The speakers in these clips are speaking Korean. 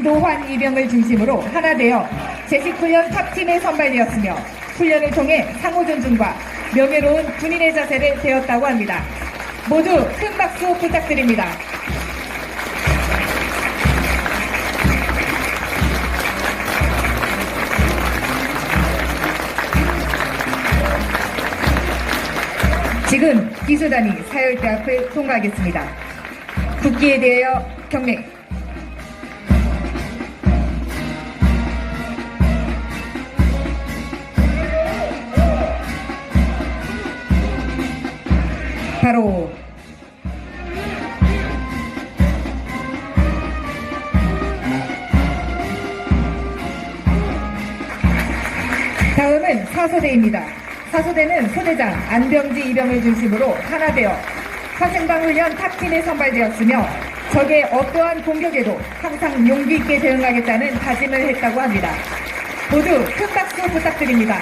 김도환 이병을 중심으로 하나 되어 제식훈련 탑팀에 선발되었으며 훈련을 통해 상호 존중과 명예로운 군인의 자세를 배웠다고 합니다. 모두 큰 박수 부탁드립니다. 지금 기수단이 사열대 앞을 통과하겠습니다. 국기에 대하여 경례. 바로 다음은 사소대입니다. 사소대는 소대장 안병지 이병을 중심으로 하나 되어 화생방 훈련 탑팀에 선발되었으며 적의 어떠한 공격에도 항상 용기 있게 대응하겠다는 다짐을 했다고 합니다. 모두 큰 박수 부탁드립니다.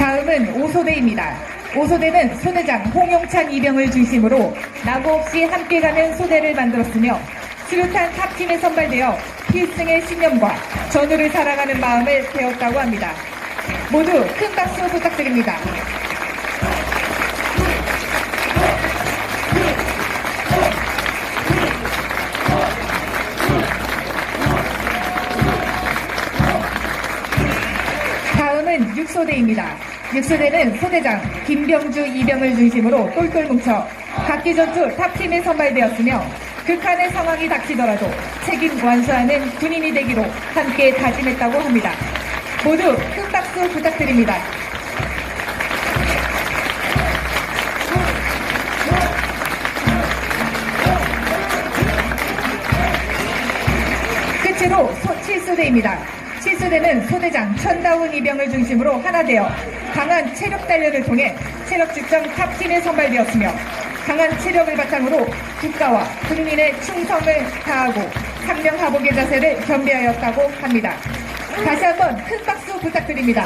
다음은 오소대입니다. 오소대는 소대장 홍용찬 이병을 중심으로 낙오 없이 함께 가는 소대를 만들었으며 수류탄 탑팀에 선발되어 필승의 신념과 전우를 사랑하는 마음을 배웠다고 합니다. 모두 큰 박수 부탁드립니다. 다음은 육소대입니다. 육소대는 소대장 김병주 이병을 중심으로 똘똘 뭉쳐 각기 전투 탑팀에 선발되었으며 극한의 상황이 닥치더라도 책임 완수하는 군인이 되기로 함께 다짐했다고 합니다. 모두 큰 박수 부탁드립니다. 끝으로 소 7소대입니다. 7소대는 소대장 천다운 이병을 중심으로 하나 되어 강한 체력 단련을 통해 체력 측정 탑팀에 선발되었으며 강한 체력을 바탕으로 국가와 국민의 충성을 다하고 상명하복의 자세를 겸비하였다고 합니다. 다시 한번 큰 박수 부탁드립니다.